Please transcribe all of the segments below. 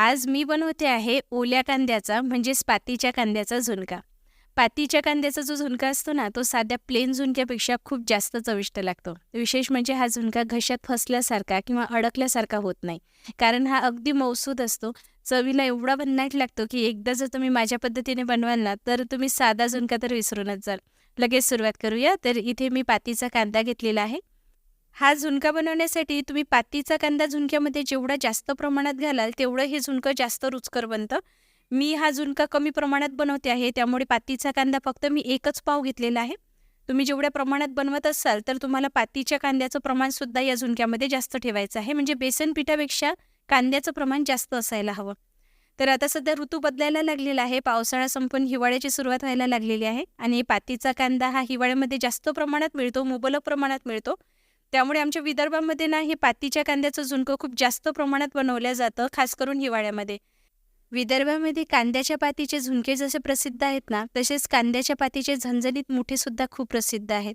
आज मी बनवते आहे ओल्या कांद्याचा म्हणजेच पातीच्या कांद्याचा झुणका. पातीच्या कांद्याचा जो झुणका असतो ना तो साध्या प्लेन झुणक्यापेक्षा खूप जास्त चविष्ट लागतो. विशेष म्हणजे हा झुणका घशात फसल्यासारखा किंवा अडकल्यासारखा होत नाही. कारण हा अगदी मौसूद असतो. चवीला एवढा भन्नाट लागतो की एकदा जर तुम्ही माझ्या पद्धतीने बनवाल ना तर तुम्ही साधा झुणका तर विसरूनच जाल. लगेच सुरुवात करूया. तर इथे मी पातीचा कांदा घेतलेला आहे. हा झुणका बनवण्यासाठी तुम्ही पातीचा कांदा झुणक्यामध्ये जेवढा जास्त प्रमाणात घालाल तेवढं हे झुणकं जास्त रुचकर बनतं. मी हा झुणका कमी प्रमाणात बनवते आहे त्यामुळे पातीचा कांदा फक्त मी एकच पाव घेतलेला आहे. तुम्ही जेवढ्या प्रमाणात बनवत असाल तर तुम्हाला पातीच्या कांद्याचं प्रमाणसुद्धा या झुणक्यामध्ये जास्त ठेवायचं आहे. म्हणजे बेसन पिठापेक्षा कांद्याचं प्रमाण जास्त असायला हवं. तर आता सध्या ऋतू बदलायला लागलेला आहे. पावसाळा संपून हिवाळ्याची सुरुवात व्हायला लागलेली आहे. आणि पातीचा कांदा हा हिवाळ्यामध्ये जास्त प्रमाणात मिळतो मुबलक प्रमाणात मिळतो. त्यामुळे आमच्या विदर्भामध्ये ना हे पातीच्या कांद्याचं झुणकं खूप जास्त प्रमाणात बनवलं जातं खास करून हिवाळ्यामध्ये. विदर्भामध्ये कांद्याच्या पातीचे झुणके जसे प्रसिद्ध आहेत ना तसेच कांद्याच्या पातीचे झणझणीत मुठेसुद्धा खूप प्रसिद्ध आहेत.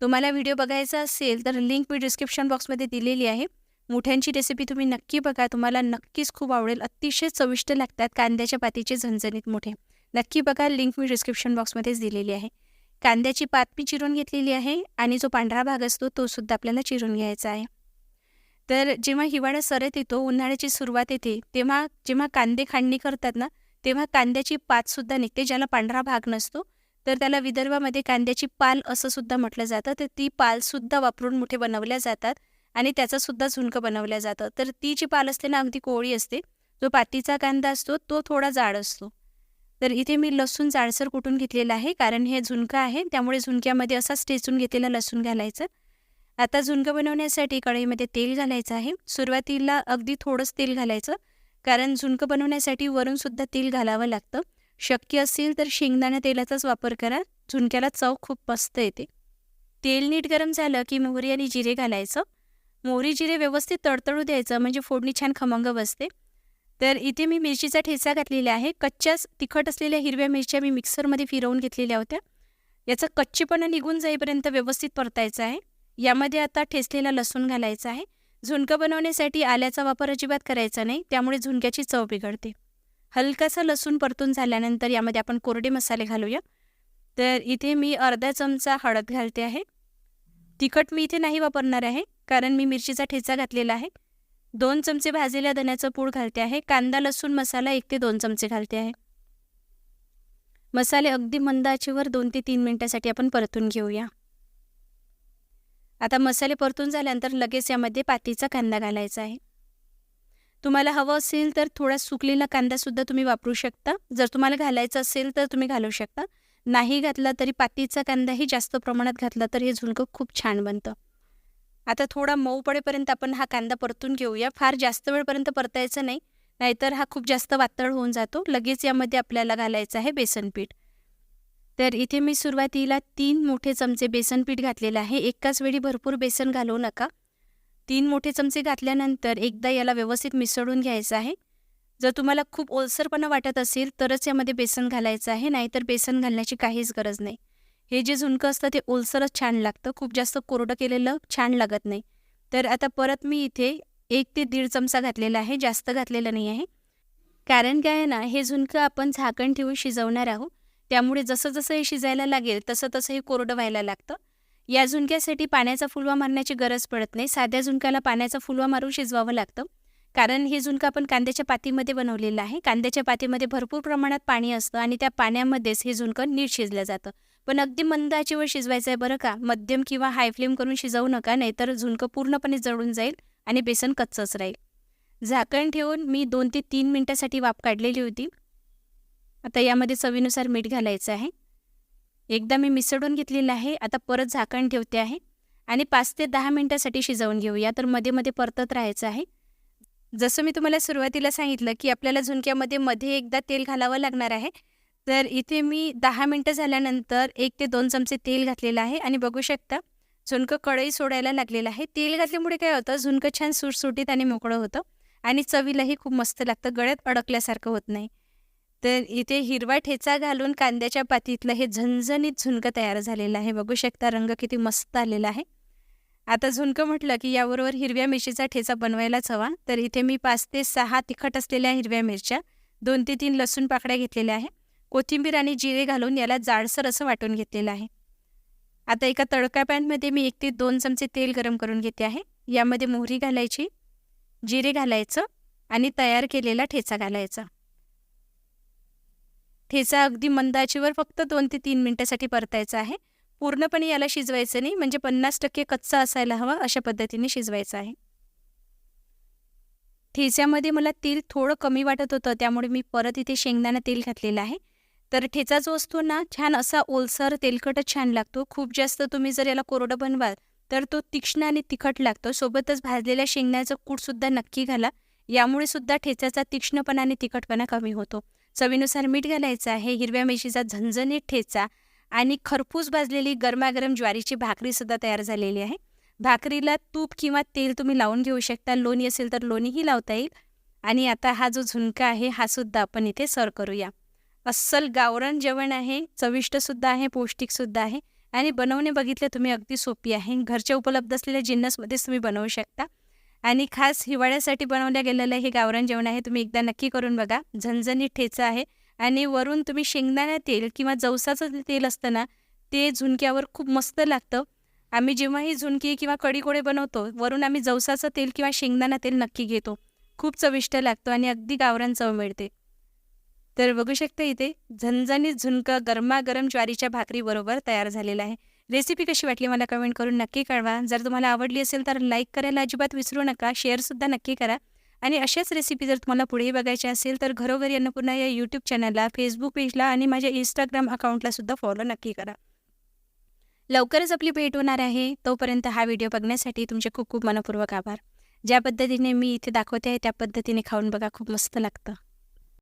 तुम्हाला व्हिडिओ बघायचा असेल तर लिंक मी डिस्क्रिप्शन बॉक्समध्ये दिलेली आहे. मुठ्यांची रेसिपी तुम्ही नक्की बघा तुम्हाला नक्कीच खूप आवडेल. अतिशय चविष्ट लागतात कांद्याच्या पातीचे झणझणीत मुठे. नक्की बघा लिंक मी डिस्क्रिप्शन बॉक्समध्येच दिलेली आहे. कांद्याची पात मी चिरून घेतलेली आहे आणि जो पांढरा भाग असतो तो सुद्धा आपल्याला चिरून घ्यायचा आहे. तर जेव्हा हिवाळा सरत येतो उन्हाळ्याची सुरुवात येते तेव्हा जेव्हा कांदे खांडणी करतात ना तेव्हा कांद्याची पातसुद्धा निघते ज्याला पांढरा भाग नसतो. तर त्याला विदर्भामध्ये कांद्याची पाल असं सुद्धा म्हटलं जातं. तर ती पालसुद्धा वापरून मुठे बनवल्या जातात आणि त्याचंसुद्धा झुणकं बनवलं जातं. तर ती जी पाल असते ना अगदी कोळी असते जो पातीचा कांदा असतो तो थोडा जाड असतो. तर इथे मी लसूण जाडसर कुटून घेतलेला आहे कारण हे झुणका आहे त्यामुळे झुणक्यामध्ये असाच टेचून घेतलेला लसूण घालायचं. आता झुणकं बनवण्यासाठी कढईमध्ये तेल घालायचं आहे. सुरुवातीला अगदी थोडंच तेल घालायचं कारण झुणकं बनवण्यासाठी वरूनसुद्धा तेल घालावं लागतं. शक्य असेल तर शेंगदाणा तेलाचाच वापर करा झुणक्याला चव खूप मस्त येते. तेल नीट गरम झालं की मोहरी आणि जिरे घालायचं. मोहरी जिरे व्यवस्थित तडतडू द्यायचं म्हणजे फोडणी छान खमंग बसते. तर इथे मी मिरचीचा ठेचा घातलेला आहे. कच्च्याच तिखट असलेल्या हिरव्या मिरच्या मी मिक्सरमध्ये फिरवून घेतलेल्या होत्या. याचा कच्चेपणा निघून जाईपर्यंत व्यवस्थित परतायचं आहे. यामध्ये आता ठेचलेला लसूण घालायचा आहे. झुणकं बनवण्यासाठी आल्याचा वापर अजिबात करायचा नाही. त्यामुळे झुणक्याची चव बिघडते. हलकासा लसूण परतून झाल्यानंतर यामध्ये आपण कोरडे मसाले घालूया. तर इथे मी अर्धा चमचा हळद घालते आहे. तिखट मी इथे नाही वापरणार आहे कारण मी मिरचीचा ठेचा घातलेला आहे. दोन चमचे भाजलेल्या धण्याचं पूड घालते आहे. कांदा लसूण मसाला एक ते दोन चमचे घालते आहे. मसाले अगदी मंद आचेवर दोन ते तीन मिनटासाठी आपण परतून घेऊया. आता मसाले परतून झाल्यानंतर लगेच यामध्ये पातीचा कांदा घालायचा आहे. तुम्हाला हवं असेल तर थोडा सुकलेला कांदासुद्धा तुम्ही वापरू शकता. जर तुम्हाला घालायचं असेल तर तुम्ही घालू शकता. नाही घातला तरी पातीचा कांदाही जास्त प्रमाणात घातला तर हे झुणकं खूप छान बनतं. आता थोडा मऊ पडेपर्यंत आपण हा कांदा परतून घेऊया. फार जास्त वेळपर्यंत परतायचं नाही नाहीतर हा खूप जास्त वातळ होऊन जातो. लगेच यामध्ये आपल्याला घालायचं आहे बेसन पीठ तर इथे मी सुरुवातीला तीन मोठे चमचे बेसन पीठ घातलेलं आहे. एकाच वेळी भरपूर बेसन घालवू नका. तीन मोठे चमचे घातल्यानंतर एकदा याला व्यवस्थित मिसळून घ्यायचं आहे. जर तुम्हाला खूप ओलसरपणा वाटत असेल तरच यामध्ये बेसन घालायचं आहे नाहीतर बेसन घालण्याची काहीच गरज नाही. हे जे झुणकं असतं ते ओलसरच छान लागतं. खूप जास्त कोरडं केलेलं छान लागत नाही. तर आता परत मी इथे एक ते दीड चमचा घातलेला आहे. जास्त घातलेलं नाही आहे. कारण काय आहे ना हे झुणकं आपण झाकण ठेवून शिजवणार आहोत. त्यामुळे जसं जसं हे शिजायला लागेल तसं तसं हे कोरडं व्हायला लागतं. या झुणक्यासाठी पाण्याचा फुलवा मारण्याची गरज पडत नाही. साध्या झुणक्याला पाण्याचा फुलवा मारून शिजवावं लागतं. कारण हे झुणकं आपण कांद्याच्या पातीमध्ये बनवलेलं आहे. कांद्याच्या पातीमध्ये भरपूर प्रमाणात पाणी असतं आणि त्या पाण्यामध्येच हे झुणकं नीट शिजलं जातं. पण अगदी मंद आचेवर शिजवायचं आहे बरं का. मध्यम किंवा हाय फ्लेम करून शिजवू नका नाहीतर झुणकं पूर्णपणे जळून जाईल आणि बेसन कच्चंच राहील. झाकण ठेवून मी दोन ते तीन मिनटासाठी वाफ काढलेली होती. आता यामध्ये चवीनुसार मीठ घालायचं आहे. एकदा मी मिसळून घेतलेलं आहे. आता परत झाकण ठेवते आहे. आणि पाच ते दहा मिनटासाठी शिजवून घेऊया. तर मध्ये मध्ये परतत राहायचं आहे. जसं मी तुम्हाला सुरुवातीला सांगितलं की आपल्याला झुणक्यामध्ये मध्ये एकदा तेल घालावं लागणार आहे. तर इथे मी दहा मिनटं झाल्यानंतर एक ते दोन चमचे तेल घातलेलं आहे आणि बघू शकता झुणकं कढई सोडायला लागलेलं आहे. तेल घातल्यामुळे काय होतं झुणकं छान सुटसुटीत आणि मोकळं होतं आणि चवीलाही खूप मस्त लागतं गळ्यात अडकल्यासारखं होत नाही. तर इथे हिरवा ठेचा घालून कांद्याच्या पातीतलं हे झणझणीत झुणकं तयार झालेलं आहे. बघू शकता रंग किती मस्त आलेला आहे. आता झुणकं म्हटलं की याबरोबर हिरव्या मिरचीचा ठेचा बनवायलाच हवा. तर इथे मी पाच ते सहा तिखट असलेल्या हिरव्या मिरच्या दोन ते तीन लसूण पाकळ्या घेतलेल्या आहे. कोथिंबीर आणि जिरे घालून याला जाडसर असं वाटून घेतलेलं आहे. आता एका तडका पॅनमध्ये मी एक ते दोन चमचे तेल गरम करून घेते आहे. यामध्ये मोहरी घालायची जिरे घालायचं आणि तयार केलेला ठेचा घालायचा. ठेचा अगदी मंदाचीवर फक्त दोन ते तीन मिनटासाठी परतायचा आहे. पूर्णपणे याला शिजवायचं नाही म्हणजे पन्नास टक्के कच्चा असायला हवा अशा पद्धतीने शिजवायचं आहे. ठेच्यामध्ये मला तेल थोडं कमी वाटत होतं त्यामुळे मी परत इथे शेंगदाणा तेल घातलेलं आहे. तर ठेचा जो असतो ना छान असा ओलसर तेलकटच छान लागतो. खूप जास्त तुम्ही जर याला कोरडं बनवाल तर तो तीक्ष्ण आणि तिखट लागतो. सोबतच भाजलेल्या शेंगण्याचं कूटसुद्धा नक्की घाला. यामुळे सुद्धा ठेच्याचा तीक्ष्णपणा आणि तिखटपणा कमी होतो. चवीनुसार मीठ घालायचं आहे हिरव्या मिरचीचा झणझणीत ठेचा आणि खरपूस भाजलेली गरमागरम ज्वारीची भाकरीसुद्धा तयार झालेली आहे. भाकरीला तूप किंवा तेल तुम्ही लावून घेऊ शकता. लोणी असेल तर लोणीही लावता येईल. आणि आता हा जो झुणका आहे हा सुद्धा आपण इथे सर्व करूया. अस्सल गावरण जेवण आहे चविष्टसुद्धा आहे पौष्टिकसुद्धा आहे. आणि बनवणे बघितले तुम्ही अगदी सोपी आहे. घरच्या उपलब्ध असलेल्या जिन्नसमध्येच तुम्ही बनवू शकता. आणि खास हिवाळ्यासाठी बनवल्या गेलेलं हे गावरान जेवण आहे तुम्ही एकदा नक्की करून बघा. झणझणीत ठेचा आहे. आणि वरून तुम्ही शेंगदाणा तेल किंवा जवसाचं तेल असतं ना ते झुणक्यावर खूप मस्त लागतं. आम्ही जेव्हाही झुणकी किंवा कडीकोडे बनवतो वरून आम्ही जवसाचं तेल किंवा शेंगदाणा तेल नक्की घेतो. खूप चविष्ट लागतो आणि अगदी गावरान चव मिळते. तर बघू शकता इथे झणझणीत झुणकं गरमागरम ज्वारीच्या भाकरीबरोबर तयार झालेलं आहे. रेसिपी कशी वाटली मला कमेंट करून नक्की कळवा. जर तुम्हाला आवडली असेल तर लाईक करायला अजिबात विसरू नका. शेअरसुद्धा नक्की करा. आणि अशाच रेसिपी जर तुम्हाला पुढेही बघायची असेल तर घरोघरी अन्नपूर्णा या यूट्यूब चॅनलला फेसबुक पेजला आणि माझ्या इंस्टाग्राम अकाउंटला सुद्धा फॉलो नक्की करा. लवकरच आपली भेट होणार आहे. तोपर्यंत हा व्हिडिओ बघण्यासाठी तुमचे खूप खूप मनपूर्वक आभार. ज्या पद्धतीने मी इथे दाखवते आहे त्या पद्धतीने खाऊन बघा. खूप मस्त लागतं.